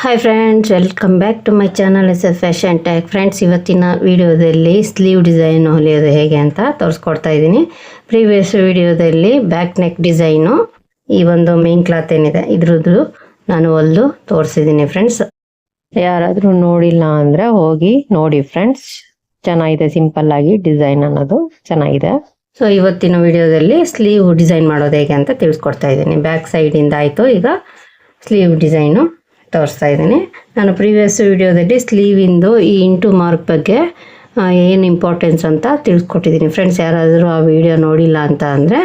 Hi friends welcome back to my channel S S fashion tack friends ಇವತ್ತಿನ ವಿಡಿಯೋದಲ್ಲಿ sleeve design ಹೊಲಿಯೋದು ಹೇಗೆ ಅಂತ ತೋರಿಸ್ಕೊಡ್ತಾ ಇದ್ದೀನಿ. ಪ್ರೀವಿಯಸ್ ವಿಡಿಯೋದಲ್ಲಿ ಬ್ಯಾಕ್ ನೆಕ್ ಡಿಸೈನು ಈ ಒಂದು ಮೇನ್ ಕ್ಲಾತ್ ಏನಿದೆ ಇದ್ರದ್ದು ನಾನು ಹೊಲಿದು ತೋರಿಸಿದ್ದೀನಿ ಫ್ರೆಂಡ್ಸ್ ಯಾರಾದರೂ ನೋಡಿಲ್ಲ ಅಂದರೆ ಹೋಗಿ ನೋಡಿ ಫ್ರೆಂಡ್ಸ್ ಚೆನ್ನಾಗಿದೆ ಸಿಂಪಲ್ ಆಗಿ ಡಿಸೈನ್ ಅನ್ನೋದು ಚೆನ್ನಾಗಿದೆ. ಸೊ ಇವತ್ತಿನ ವಿಡಿಯೋದಲ್ಲಿ ಸ್ಲೀವ್ ಡಿಸೈನ್ ಮಾಡೋದು ಹೇಗೆ ಅಂತ ತಿಳಿಸ್ಕೊಡ್ತಾ ಇದ್ದೀನಿ. ಬ್ಯಾಕ್ ಸೈಡಿಂದ ಆಯಿತು ಈಗ ಸ್ಲೀವ್ ಡಿಸೈನು ತೋರಿಸ್ತಾ ಇದ್ದೀನಿ. ನಾನು ಪ್ರೀವಿಯಸ್ ವಿಡಿಯೋದಲ್ಲಿ ಸ್ಲೀವಿಂದು ಈ ಇಂಟು ಮಾರ್ಕ್ ಬಗ್ಗೆ ಏನು ಇಂಪಾರ್ಟೆನ್ಸ್ ಅಂತ ತಿಳಿಸ್ಕೊಟ್ಟಿದ್ದೀನಿ. ಫ್ರೆಂಡ್ಸ್ ಯಾರಾದರೂ ಆ ವಿಡಿಯೋ ನೋಡಿಲ್ಲ ಅಂತ ಅಂದರೆ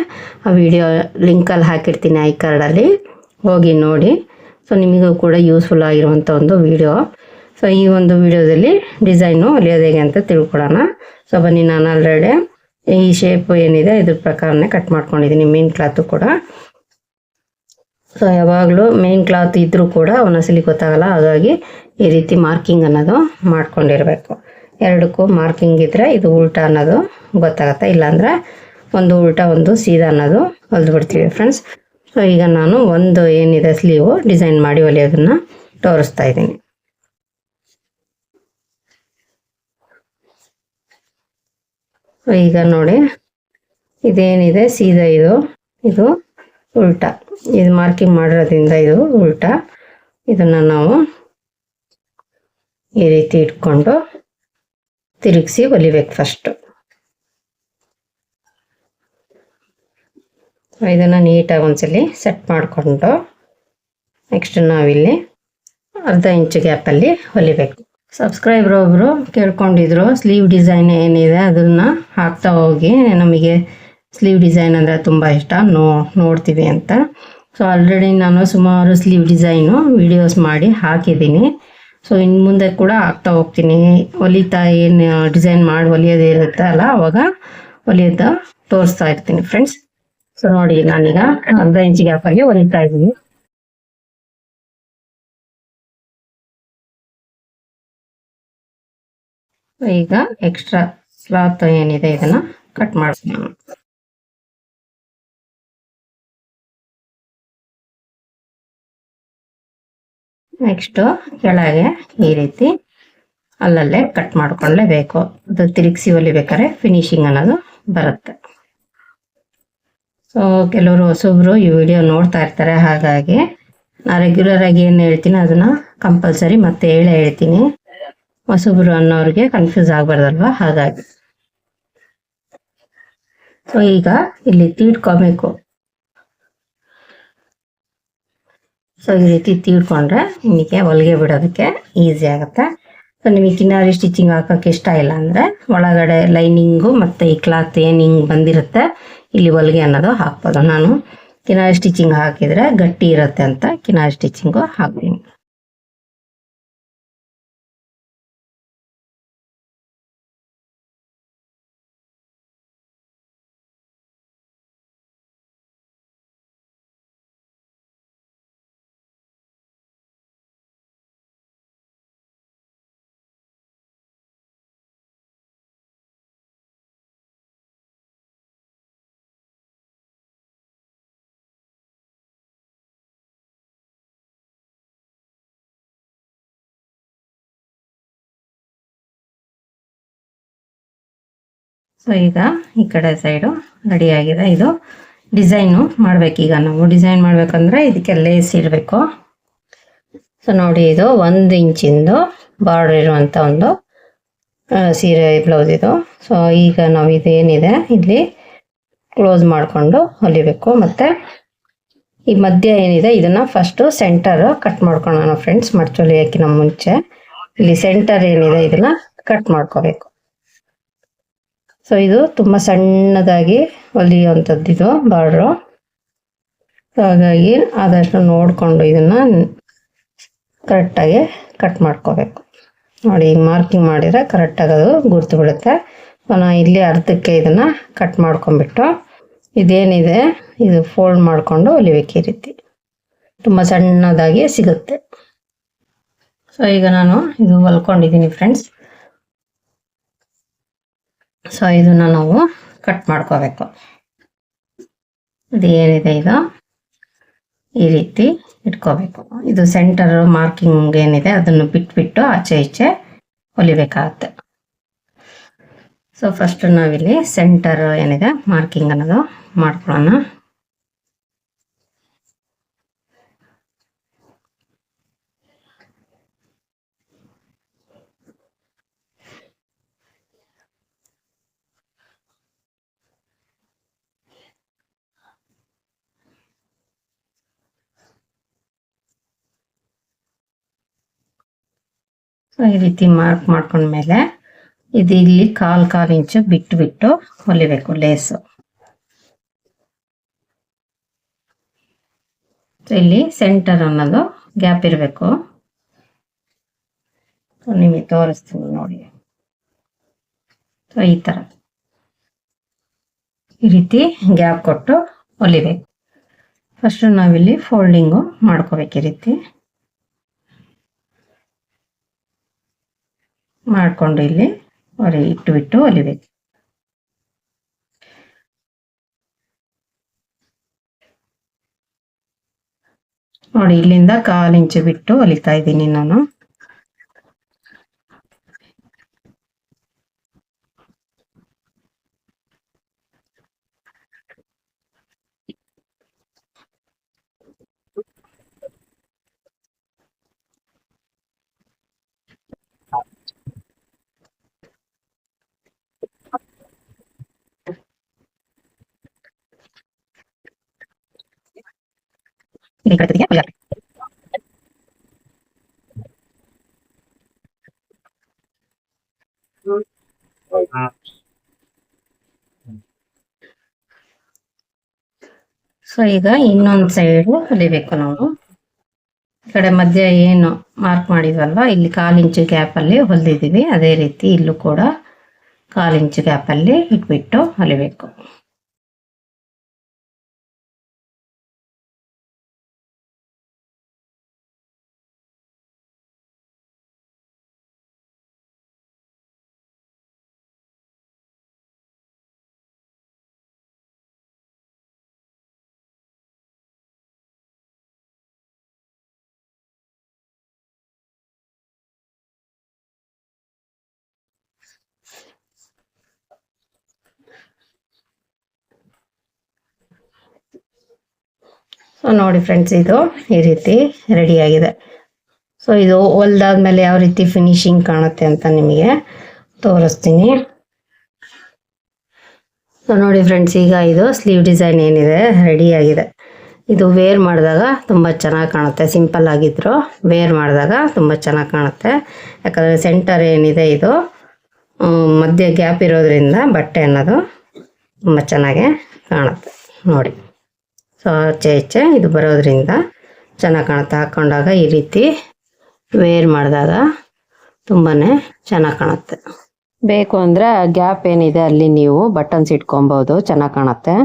ಆ ವಿಡಿಯೋ ಲಿಂಕಲ್ಲಿ ಹಾಕಿರ್ತೀನಿ ಐ ಕಾರ್ಡಲ್ಲಿ ಹೋಗಿ ನೋಡಿ. ಸೊ ನಿಮಗೂ ಕೂಡ ಯೂಸ್ಫುಲ್ ಆಗಿರುವಂಥ ಒಂದು ವಿಡಿಯೋ ಸೊ ಈ ಒಂದು ವಿಡಿಯೋದಲ್ಲಿ ಡಿಸೈನು ಹೊಲಿಯೋದು ಹೇಗೆ ಅಂತ ತಿಳ್ಕೊಳ್ಳೋಣ ಸೊ ಬನ್ನಿ, ನಾನು ಆಲ್ರೆಡಿ ಈ ಶೇಪ್ ಏನಿದೆ, ಇದ್ರ ಪ್ರಕಾರನೇ ಕಟ್ ಮಾಡ್ಕೊಂಡಿದ್ದೀನಿ ಮೇನ್ ಕ್ಲಾತು ಕೂಡ. ಸೊ ಯಾವಾಗಲೂ ಮೇನ್ ಕ್ಲಾತ್ ಇದ್ದರೂ ಕೂಡ ಒಂದೊಂದ್ಸಲಿ ಗೊತ್ತಾಗಲ್ಲ ಹಾಗಾಗಿ ಈ ರೀತಿ ಮಾರ್ಕಿಂಗ್ ಅನ್ನೋದು ಮಾಡ್ಕೊಂಡಿರಬೇಕು. ಎರಡಕ್ಕೂ ಮಾರ್ಕಿಂಗ್ ಇದ್ದರೆ ಇದು ಉಲ್ಟಾ ಅನ್ನೋದು ಗೊತ್ತಾಗತ್ತೆ. ಇಲ್ಲಾಂದರೆ ಒಂದು ಉಲ್ಟಾ, ಒಂದು ಸೀದಾ ಅನ್ನೋದು ಹೊಲಿದು ಬಿಡ್ತೀವಿ ಫ್ರೆಂಡ್ಸ್ ಸೊ ಈಗ ನಾನು ಒಂದು ಏನಿದೆ ಸ್ಲೀವು ಡಿಸೈನ್ ಮಾಡಿ ಹೊಲಿಯೋದನ್ನು ತೋರಿಸ್ತಾ ಇದ್ದೀನಿ. ಈಗ ನೋಡಿ ಇದೇನಿದೆ, ಸೀದಾ ಇದು. ಇದು ಉಲ್ಟಾ. ಇದು ಮಾರ್ಕಿಂಗ್ ಮಾಡಿರೋದ್ರಿಂದ ಇದು ಉಲ್ಟಾ. ಇದನ್ನು ನಾವು ಈ ರೀತಿ ಇಟ್ಕೊಂಡು ತಿರುಗಿಸಿ ಹೊಲಿಬೇಕು ಫಸ್ಟು ಇದನ್ನು ನೀಟಾಗಿ ಒಂದ್ಸಲಿ ಸೆಟ್ ಮಾಡಿಕೊಂಡು ನೆಕ್ಸ್ಟ್ ನಾವಿಲ್ಲಿ ಅರ್ಧ ಇಂಚು ಗ್ಯಾಪಲ್ಲಿ ಹೊಲಿಬೇಕು. ಸಬ್ಸ್ಕ್ರೈಬರ್ ಒಬ್ಬರು ಕೇಳ್ಕೊಂಡಿದ್ರು ಸ್ಲೀವ್ ಡಿಸೈನ್ ಏನಿದೆ ಅದನ್ನು ಹಾಕ್ತಾ ಹೋಗಿ ನಮಗೆ ಸ್ಲೀವ್ ಡಿಸೈನ್ ಅಂದರೆ ತುಂಬ ಇಷ್ಟ. ನೋ, ನೋಡ್ತೀವಿ ಅಂತ. ಸೊ ಆಲ್ರೆಡಿ ನಾನು ಸುಮಾರು ಸ್ಲೀವ್ ಡಿಸೈನು ವಿಡಿಯೋಸ್ ಮಾಡಿ ಹಾಕಿದ್ದೀನಿ. ಸೊ ಇನ್ನು ಮುಂದೆ ಕೂಡ ಹಾಕ್ತಾ ಹೋಗ್ತೀನಿ. ಹೊಲಿತಾ ಏನು ಡಿಸೈನ್ ಮಾಡಿ ಹೊಲಿಯೋದು ಇರುತ್ತೆ ಅಲ್ಲ, ಅವಾಗ ಹೊಲಿಯೋದು ತೋರಿಸ್ತಾ ಇರ್ತೀನಿ ಫ್ರೆಂಡ್ಸ್ ಸೊ ನೋಡಿ ನಾನೀಗ ಅರ್ಧ ಇಂಚ್ ಆಗಿ ಹೊಲಿತಾ ಇದ್ದೀನಿ. ಈಗ ಎಕ್ಸ್ಟ್ರಾ ಸ್ಲಾತ್ ಏನಿದೆ, ಇದನ್ನ ಕಟ್ ಮಾಡ್ತೀನಿ. ನೆಕ್ಸ್ಟು ಕೆಳಗೆ ಈ ರೀತಿ ಅಲ್ಲಲ್ಲೇ ಕಟ್ ಮಾಡ್ಕೊಳ್ಳೇಬೇಕು. ಅದು ತಿರುಗಿಸಿ ಹೊಲಿಬೇಕಾದ್ರೆ ಫಿನಿಶಿಂಗ್ ಅನ್ನೋದು ಬರುತ್ತೆ. ಸೊ ಕೆಲವರು ಹೊಸಬ್ರು ಈ ವಿಡಿಯೋ ನೋಡ್ತಾ ಇರ್ತಾರೆ. ಹಾಗಾಗಿ ನಾ ರೆಗ್ಯುಲರ್ ಆಗಿ ಏನು ಹೇಳ್ತೀನಿ, ಅದನ್ನ ಕಂಪಲ್ಸರಿ ಮತ್ತೆ ಹೇಳೇ ಹೇಳ್ತೀನಿ. ಹೊಸಬ್ರು ಅನ್ನೋರಿಗೆ ಕನ್ಫ್ಯೂಸ್ ಆಗ್ಬಾರ್ದಲ್ವಾ? ಹಾಗಾಗಿ. ಸೊ ಈಗ ಇಲ್ಲಿ ತೀಡ್ಕೋಬೇಕು ಸೊ ಈ ರೀತಿ ತೀಡ್ಕೊಂಡ್ರೆ ನಿಮಗೆ ಹೊಲಿಗೆ ಬಿಡೋದಕ್ಕೆ ಈಸಿ ಆಗುತ್ತೆ. ಸೊ ನಿಮಗೆ ಕಿನಾರಿ ಸ್ಟಿಚಿಂಗ್ ಹಾಕೋಕ್ಕೆ ಇಷ್ಟ ಇಲ್ಲ ಅಂದರೆ ಒಳಗಡೆ ಲೈನಿಂಗು ಮತ್ತು ಈ ಕ್ಲಾತ್ ಏನು ಬಂದಿರುತ್ತೆ, ಇಲ್ಲಿ ಹೊಲಿಗೆ ಅನ್ನೋದು ಹಾಕ್ಬೋದು. ನಾನು ಕಿನಾರಿ ಸ್ಟಿಚಿಂಗ್ ಹಾಕಿದರೆ ಗಟ್ಟಿ ಇರುತ್ತೆ ಅಂತ ಕಿನಾರಿ ಸ್ಟಿಚಿಂಗು ಹಾಕ್ತೀನಿ. ಸೊ ಈಗ ಈ ಕಡೆ ಸೈಡು ರೆಡಿಯಾಗಿದೆ. ಇದು ಡಿಸೈನು ಮಾಡಬೇಕೀಗ ನಾವು. ಡಿಸೈನ್ ಮಾಡಬೇಕಂದ್ರೆ ಇದಕ್ಕೆ ಲೇಸ್ ಇಡಬೇಕು. ಸೊ ನೋಡಿ ಇದು ಒಂದು ಇಂಚಿಂದು ಬಾರ್ಡರ್ ಇರುವಂಥ ಒಂದು ಸೀರೆ ಬ್ಲೌಸ್ ಇದು. ಸೊ ಈಗ ನಾವು ಇದೇನಿದೆ, ಇಲ್ಲಿ ಕ್ಲೋಸ್ ಮಾಡಿಕೊಂಡು ಹೊಲಿಬೇಕು. ಮತ್ತು ಈ ಮಧ್ಯ ಏನಿದೆ, ಇದನ್ನು ಫಸ್ಟು ಸೆಂಟರ್ ಕಟ್ ಮಾಡ್ಕೊಳ್ಳೋಣ ಫ್ರೆಂಡ್ಸ್ ಮಡ್ಚೊಲಿಯೋಕ್ಕಿಂತ ಮುಂಚೆ. ಇಲ್ಲಿ ಸೆಂಟರ್ ಏನಿದೆ, ಇದನ್ನು ಕಟ್ ಮಾಡ್ಕೋಬೇಕು. ಸೊ ಇದು ತುಂಬ ಸಣ್ಣದಾಗಿ ಹೊಲಿಯುವಂಥದ್ದು ಇದು, ಬಾರ್ಡ್ರು. ಹಾಗಾಗಿ ಆದಷ್ಟು ನೋಡಿಕೊಂಡು ಇದನ್ನು ಕರೆಕ್ಟಾಗಿ ಕಟ್ ಮಾಡ್ಕೋಬೇಕು. ನೋಡಿ, ಈಗ ಮಾರ್ಕಿಂಗ್ ಮಾಡಿದರೆ ಕರೆಕ್ಟಾಗಿ ಅದು ಗುರ್ತು ಬಿಡುತ್ತೆ. ಸೊ ನಾ ಇಲ್ಲಿ ಅರ್ಧಕ್ಕೆ ಇದನ್ನು ಕಟ್ ಮಾಡ್ಕೊಂಡ್ಬಿಟ್ಟು ಇದೇನಿದೆ, ಇದು ಫೋಲ್ಡ್ ಮಾಡಿಕೊಂಡು ಹೊಲಿಬೇಕು ಈ ರೀತಿ. ತುಂಬ ಸಣ್ಣದಾಗಿ ಸಿಗುತ್ತೆ. ಸೊ ಈಗ ನಾನು ಇದು ಹೊಲ್ಕೊಂಡಿದ್ದೀನಿ ಫ್ರೆಂಡ್ಸ್ ಸೊ ಇದನ್ನ ನಾವು ಕಟ್ ಮಾಡ್ಕೋಬೇಕು. ಏನಿದೆ ಇದು ಈ ರೀತಿ ಇಟ್ಕೋಬೇಕು. ಇದು ಸೆಂಟರ್ ಮಾರ್ಕಿಂಗ್ ಏನಿದೆ, ಅದನ್ನು ಬಿಟ್ಬಿಟ್ಟು ಆಚೆ ಈಚೆ ಹೊಲಿಬೇಕಾಗತ್ತೆ. ಸೊ ಫಸ್ಟ್ ನಾವಿಲ್ಲಿ ಸೆಂಟರ್ ಏನಿದೆ ಮಾರ್ಕಿಂಗ್ ಅನ್ನೋದು ಮಾಡ್ಕೊಳ್ಳೋಣ. ಸೊ ಈ ರೀತಿ ಮಾರ್ಕ್ ಮಾಡ್ಕೊಂಡ್ಮೇಲೆ ಇದು ಇಲ್ಲಿ ಕಾಲ್ ಕಾಲ್ ಇಂಚು ಬಿಟ್ಟು ಬಿಟ್ಟು ಹೊಲಿಬೇಕು ಲೇಸು ಇಲ್ಲಿ ಸೆಂಟರ್ ಅನ್ನೋದು ಗ್ಯಾಪ್ ಇರಬೇಕು. ನಿಮಗೆ ತೋರಿಸ್ತೀನಿ ನೋಡಿ. ಸೊ ಈ ಥರ ಈ ರೀತಿ ಗ್ಯಾಪ್ ಕೊಟ್ಟು ಹೊಲಿಬೇಕು. ಫಸ್ಟ್ ನಾವಿಲ್ಲಿ ಫೋಲ್ಡಿಂಗು ಮಾಡ್ಕೋಬೇಕು ಈ ರೀತಿ. ಮಾಡಿಕೊಂಡು ಇಲ್ಲಿ ಒಲೆ ಇಟ್ಟು ಇಟ್ಟು ಒಲಿಬೇಕು. ನೋಡಿ ಇಲ್ಲಿಂದ ಕಾಲು ಇಂಚು ಬಿಟ್ಟು ಹೊಲಿತಾ ಇದ್ದೀನಿ ನಾನು. ಸೊ ಈಗ ಇನ್ನೊಂದ್ ಸೈಡ್ ಹೊಲಿಬೇಕು ನಾವು. ಈ ಕಡೆ ಮಧ್ಯ ಏನು ಮಾರ್ಕ್ ಮಾಡಿದ್ವಲ್ವಾ? ಇಲ್ಲಿ ಕಾಲು ಇಂಚು ಗ್ಯಾಪಲ್ಲಿ ಹೊಲಿದಿದ್ದೀವಿ. ಅದೇ ರೀತಿ ಇಲ್ಲೂ ಕೂಡ ಕಾಲು ಇಂಚು ಗ್ಯಾಪಲ್ಲಿ ಇಟ್ಬಿಟ್ಟು ಹೊಲಿಬೇಕು. ಸೊ ನೋಡಿ ಫ್ರೆಂಡ್ಸ್ ಇದು ಈ ರೀತಿ ರೆಡಿ ಆಗಿದೆ. ಸೊ ಇದು ಹೊಲ್ದಾದ್ಮೇಲೆ ಯಾವ ರೀತಿ ಫಿನಿಶಿಂಗ್ ಕಾಣುತ್ತೆ ಅಂತ ನಿಮಗೆ ತೋರಿಸ್ತೀನಿ. ಸೊ ನೋಡಿ ಫ್ರೆಂಡ್ಸ್ ಈಗ ಇದು ಸ್ಲೀವ್ ಡಿಸೈನ್ ಏನಿದೆ ರೆಡಿ ಆಗಿದೆ. ಇದು ವೇರ್ ಮಾಡಿದಾಗ ತುಂಬ ಚೆನ್ನಾಗಿ ಕಾಣುತ್ತೆ. ಸಿಂಪಲ್ ಆಗಿದ್ರು ವೇರ್ ಮಾಡಿದಾಗ ತುಂಬ ಚೆನ್ನಾಗಿ ಕಾಣುತ್ತೆ. ಯಾಕಂದರೆ ಸೆಂಟರ್ ಏನಿದೆ ಇದು ಮಧ್ಯೆ ಗ್ಯಾಪ್ ಇರೋದ್ರಿಂದ ಬಟ್ಟೆ ಅನ್ನೋದು ತುಂಬ ಚೆನ್ನಾಗೆ ಕಾಣುತ್ತೆ. ನೋಡಿ. ಸೊ ಆಚೆ ಈಚೆ ಇದು ಬರೋದ್ರಿಂದ ಚೆನ್ನಾಗಿ ಕಾಣುತ್ತೆ ಹಾಕ್ಕೊಂಡಾಗ ಈ ರೀತಿ ವೇರ್ ಮಾಡಿದಾಗ ತುಂಬಾ ಚೆನ್ನಾಗಿ ಕಾಣುತ್ತೆ. ಬೇಕು ಅಂದರೆ ಗ್ಯಾಪ್ ಏನಿದೆ ಅಲ್ಲಿ ನೀವು ಬಟನ್ಸ್ ಇಟ್ಕೊಬೋದು ಚೆನ್ನಾಗಿ ಕಾಣುತ್ತೆ.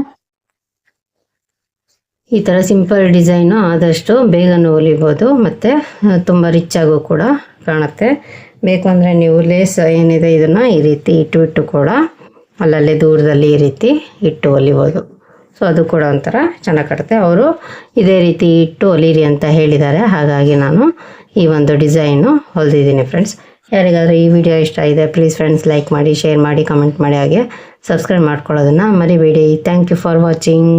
ಈ ಥರ ಸಿಂಪಲ್ ಡಿಸೈನು ಆದಷ್ಟು ಬೇಗನೂ ಹೊಲಿಬೋದು ಮತ್ತು ತುಂಬ ರಿಚ್ ಆಗೂ ಕೂಡ ಕಾಣುತ್ತೆ. ಬೇಕು ಅಂದರೆ ನೀವು ಲೇಸ್ ಏನಿದೆ ಇದನ್ನು ಈ ರೀತಿ ಇಟ್ಟು ಇಟ್ಟು ಕೂಡ ಅಲ್ಲಲ್ಲೇ ದೂರದಲ್ಲಿ ಈ ರೀತಿ ಇಟ್ಟು ಹೊಲಿಬೋದು. ಸೊ ಅದು ಕೂಡ ಒಂಥರ ಚೆನ್ನಾಗಿ ಕಟ್ಟುತ್ತೆ ಅವರು ಇದೇ ರೀತಿ ಇಟ್ಟು ಹೊಲೀರಿ ಅಂತ ಹೇಳಿದ್ದಾರೆ. ಹಾಗಾಗಿ ನಾನು ಈ ಒಂದು ಡಿಸೈನು ಹೊಲಿದಿದ್ದೀನಿ ಫ್ರೆಂಡ್ಸ್ ಯಾರಿಗಾದರೂ ಈ ವಿಡಿಯೋ ಇಷ್ಟ ಇದೆ ಪ್ಲೀಸ್ ಫ್ರೆಂಡ್ಸ್ ಲೈಕ್ ಮಾಡಿ ಶೇರ್ ಮಾಡಿ ಕಮೆಂಟ್ ಮಾಡಿ, ಹಾಗೆ ಸಬ್ಸ್ಕ್ರೈಬ್ ಮಾಡ್ಕೊಳ್ಳೋದನ್ನು ಮರಿಬೇಡಿ. Thank you for watching